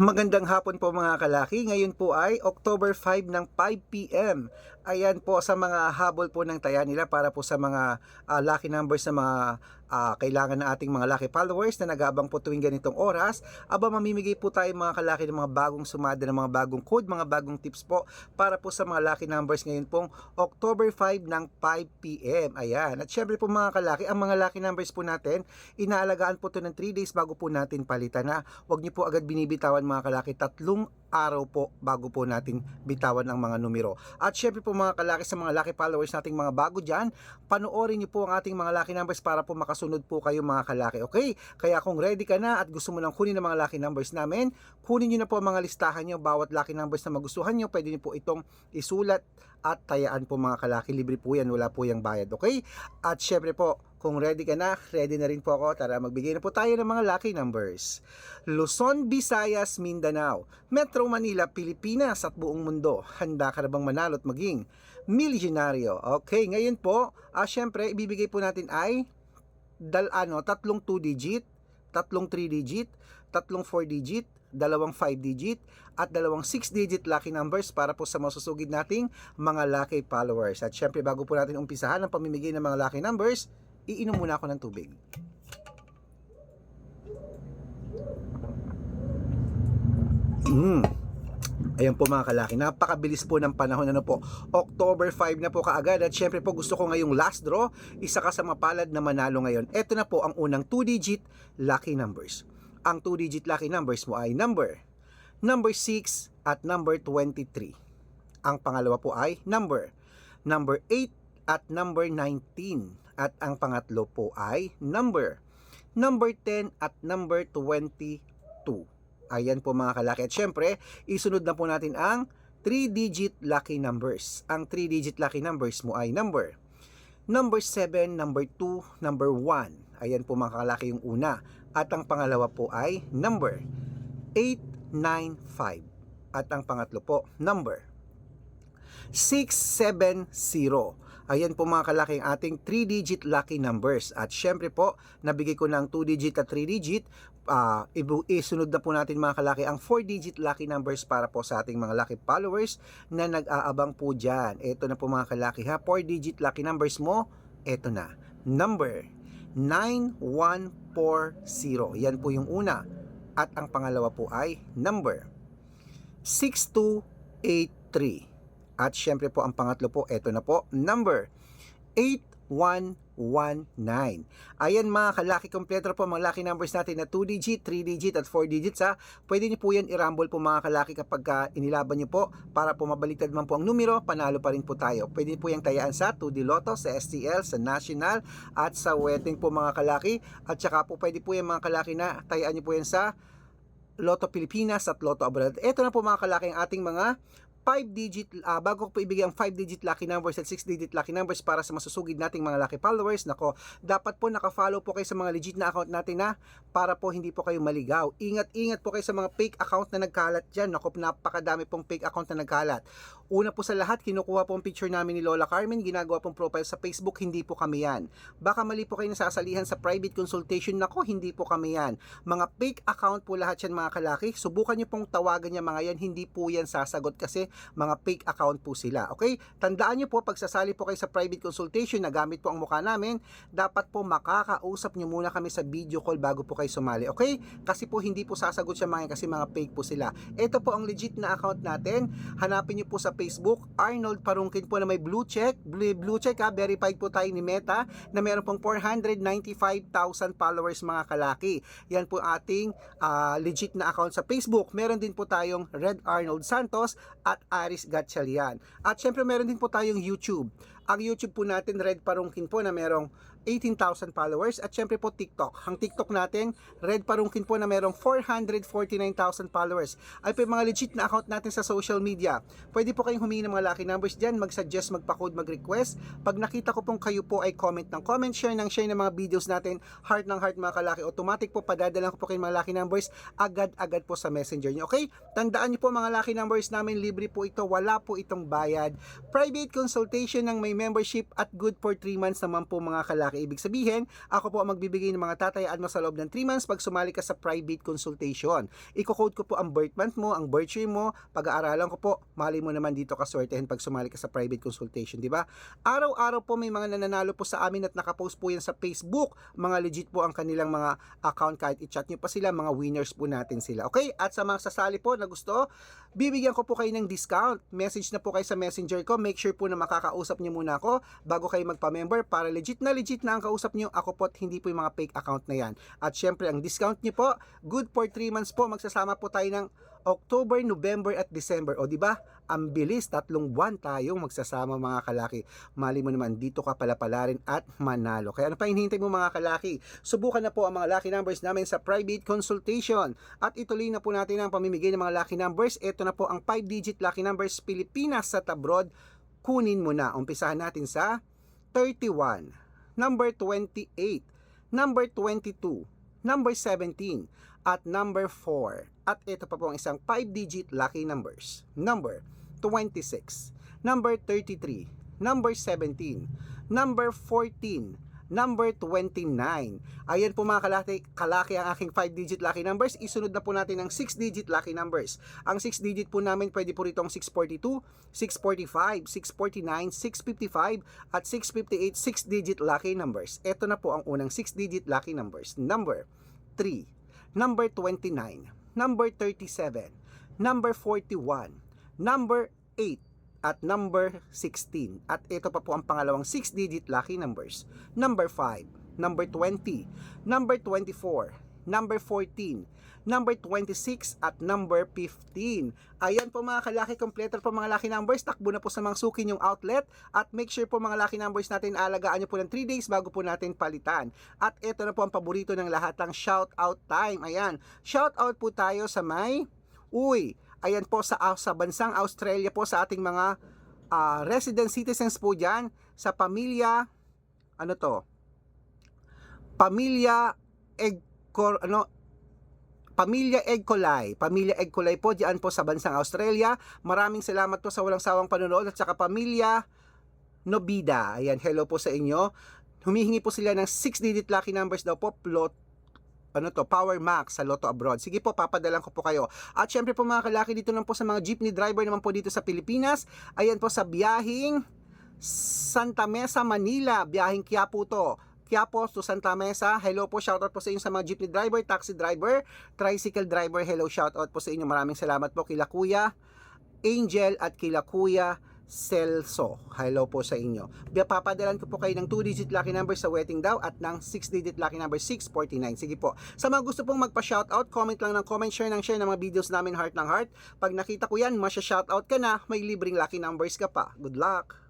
Magandang hapon po mga kalaki. Ngayon po ay October 5 ng 5pm. Ayan po sa mga habol po ng taya nila para po sa mga ah, lucky numbers na mga ah, kailangan ng ating mga lucky followers na nag-aabang po tuwing ganitong oras. Aba mamimigay po tayo mga kalaki ng mga bagong sumada ng mga bagong code, mga bagong tips po para po sa mga lucky numbers ngayon pong October 5 ng 5pm. Ayan. At syempre po mga kalaki, ang mga lucky numbers po natin, inaalagaan po to ng 3 days bago po natin palitan na. Huwag niyo po agad binibitawan mga kalaki. Tatlong araw po bago po natin bitawan ang mga numero. At syempre po mga kalaki sa mga lucky followers nating mga bago dyan, panoorin niyo po ang ating mga lucky numbers para po makasunod po kayo mga kalaki. Okay? Kaya kung ready ka na at gusto mo nang kunin ang mga lucky numbers namin, kunin niyo na po ang mga listahan niyo. Bawat lucky numbers na magustuhan niyo, pwede niyo po itong isulat at tayaan po mga kalaki. Libre po yan, wala po yung bayad. Okay? At syempre po, kung ready ka na, ready na rin po ako. Tara, magbigay na po tayo ng mga lucky numbers. Luzon, Visayas, Mindanao, Metro Manila, Pilipinas at buong mundo. Handa ka na bang manalo at maging milyonaryo? Okay, ngayon po, ah, syempre, ibibigay po natin ay dal, ano, tatlong 2 digit, tatlong 3 digit, tatlong 4 digit, dalawang 5 digit, at dalawang 6 digit lucky numbers para po sa masusugid nating mga lucky followers. At syempre, bago po natin umpisahan ang pamimigay ng mga lucky numbers, iinom muna ako ng tubig. Mm. Ayan po mga kalaki, napakabilis po ng panahon ano po. October 5 na po kaagad at syempre po gusto ko ngayong last draw, isa ka sa mapalad na manalo ngayon. Ito na po ang unang 2 digit lucky numbers. Ang 2 digit lucky numbers mo ay number number 6 at number 23. Ang pangalawa po ay number number 8 at number 19 at ang pangatlo po ay number number 10 at number 22. Ayan po mga kalaki. At syempre, isunod na po natin ang 3-digit lucky numbers. Ang 3-digit lucky numbers mo ay number number 7, number 2, number 1. Ayan po mga kalaki yung una. At ang pangalawa po ay number 895. At ang pangatlo po, number 670. Ayan po mga kalaki ang ating 3-digit lucky numbers. At syempre po, nabigay ko ng 2-digit at 3-digit. Uh, isunod na po natin mga kalaki ang 4-digit lucky numbers para po sa ating mga lucky followers na nag-aabang po dyan. Ito na po mga kalaki ha. 4-digit lucky numbers mo, ito na. Number 9140. Yan po yung una. At ang pangalawa po ay number 6283. At syempre po ang pangatlo po, eto na po, number 8119. Ayan mga kalaki kompleto po mga lucky numbers natin na 2 digit, 3 digit at 4 digits ha. Pwede niyo po yan i-rumble po mga kalaki kapag uh, inilaban niyo po para po mabaliktad man po ang numero, panalo pa rin po tayo. Pwede po yung tayaan sa 2D Lotto, sa STL, sa National at sa wedding po mga kalaki. At saka po pwede po yung mga kalaki na tayaan niyo po yan sa Lotto Pilipinas at Lotto Abroad. Ito na po mga kalaki ang ating mga 5-digit, uh, bago ko ibigay ang 5-digit lucky numbers at 6-digit lucky numbers para sa masusugid nating mga lucky followers, nako, dapat po naka-follow po kayo sa mga legit na account natin na para po hindi po kayo maligaw. Ingat-ingat po kayo sa mga fake account na nagkalat dyan. Nako, napakadami pong fake account na nagkalat. Una po sa lahat, kinukuha po ang picture namin ni Lola Carmen, ginagawa pong profile sa Facebook, hindi po kami yan. Baka mali po kayo nasasalihan sa private consultation, nako, hindi po kami yan. Mga fake account po lahat yan mga kalaki, subukan nyo pong tawagan niya mga yan, hindi po yan sasagot kasi mga fake account po sila. Okay? Tandaan nyo po, pag sasali po kayo sa private consultation na gamit po ang mukha namin, dapat po makakausap nyo muna kami sa video call bago po kayo sumali. Okay? Kasi po hindi po sasagot siya mga kasi mga fake po sila. Ito po ang legit na account natin. Hanapin nyo po sa Facebook, Arnold Parungkin po na may blue check. Blue, blue check ha, verified po tayo ni Meta na meron pong 495,000 followers mga kalaki. Yan po ating uh, legit na account sa Facebook. Meron din po tayong Red Arnold Santos at Aris Gatchalian. At syempre meron din po tayong YouTube. Ang YouTube po natin, Red Parungkin po na merong 18,000 followers at syempre po TikTok. Ang TikTok natin, Red Parungkin po na merong 449,000 followers. Ay po yung mga legit na account natin sa social media. Pwede po kayong humingi ng mga lucky numbers dyan, mag-suggest, magpa-code, mag-request. Pag nakita ko pong kayo po ay comment ng comment, share ng share ng mga videos natin, heart ng heart mga kalaki, automatic po padadalan ko po kayo mga lucky numbers agad-agad po sa messenger nyo. Okay? Tandaan nyo po mga lucky numbers namin, libre po ito, wala po itong bayad. Private consultation ng may membership at good for 3 months naman po mga kalaki. Ibig sabihin, ako po ang magbibigay ng mga tatayaan mo sa loob ng 3 months pag sumali ka sa private consultation. Iko-code ko po ang birth month mo, ang birth year mo, pag-aaralan ko po, mali mo naman dito kaswertehin pag sumali ka sa private consultation, di ba? Araw-araw po may mga nananalo po sa amin at nakapost po yan sa Facebook. Mga legit po ang kanilang mga account kahit i-chat nyo pa sila, mga winners po natin sila. Okay? At sa mga sasali po na gusto, bibigyan ko po kayo ng discount. Message na po kayo sa messenger ko. Make sure po na makakausap nyo muna ako bago kayo magpa-member para legit na legit na ang kausap nyo. Ako po at hindi po yung mga fake account na yan. At syempre, ang discount nyo po, good for 3 months po. Magsasama po tayo ng October, November at December. O di ba? Ang bilis, tatlong buwan tayong magsasama mga kalaki. Mali mo naman, dito ka pala pala rin at manalo. Kaya ano pa hinihintay mo mga kalaki? Subukan na po ang mga lucky numbers namin sa private consultation. At ituloy na po natin ang pamimigay ng mga lucky numbers. Ito na po ang 5-digit lucky numbers Pilipinas sa Tabrod. Kunin mo na. Umpisahan natin sa 31, number 28, number 22, number 17, at number 4. At ito pa po ang isang 5-digit lucky numbers. Number 26, number 33, number 17, number 14, number 29. Ayan po mga kalaki, kalaki ang aking 5-digit lucky numbers. Isunod na po natin ang 6-digit lucky numbers. Ang 6-digit po namin pwede po rito ang 642, 645, 649, 655, at 658 6-digit lucky numbers. Ito na po ang unang 6-digit lucky numbers. Number 3, number 29, number 37, number 41, number 8, at number 16. At ito pa po ang pangalawang 6-digit lucky numbers. Number 5, number 20, number 24, number 14, number 26 at number 15. Ayan po mga kalaki, kompleto po mga lucky numbers. Takbo na po sa mga suki yung outlet at make sure po mga lucky numbers natin alagaan nyo po ng 3 days bago po natin palitan. At ito na po ang paborito ng lahat ng shout out time. Ayan, shout out po tayo sa may Uy, ayan po sa, sa bansang Australia po sa ating mga ah, resident citizens po dyan sa pamilya ano to pamilya egg cor, ano Pamilya Egg Colay. Pamilya Egg po diyan po sa bansang Australia. Maraming salamat po sa walang sawang panonood at saka Pamilya Nobida. Ayan, hello po sa inyo. Humihingi po sila ng 6-digit lucky numbers daw po, plot ano to, Power Max sa Lotto Abroad. Sige po, papadalan ko po kayo. At syempre po mga kalaki, dito lang po sa mga jeepney driver naman po dito sa Pilipinas. Ayan po sa biyahing Santa Mesa, Manila. Biyahing Quiapo to. Quiapo to Santa Mesa. Hello po, shoutout po sa inyo sa mga jeepney driver, taxi driver, tricycle driver. Hello, shoutout po sa inyo. Maraming salamat po kila Kuya Angel at kila Kuya Celso. Hello po sa inyo. Papadalan ko po kayo ng 2-digit lucky number sa wedding daw at ng 6-digit lucky number 649. Sige po. Sa mga gusto pong magpa-shoutout, comment lang ng comment, share ng share ng mga videos namin heart ng heart. Pag nakita ko yan, masya-shoutout ka na, may libreng lucky numbers ka pa. Good luck!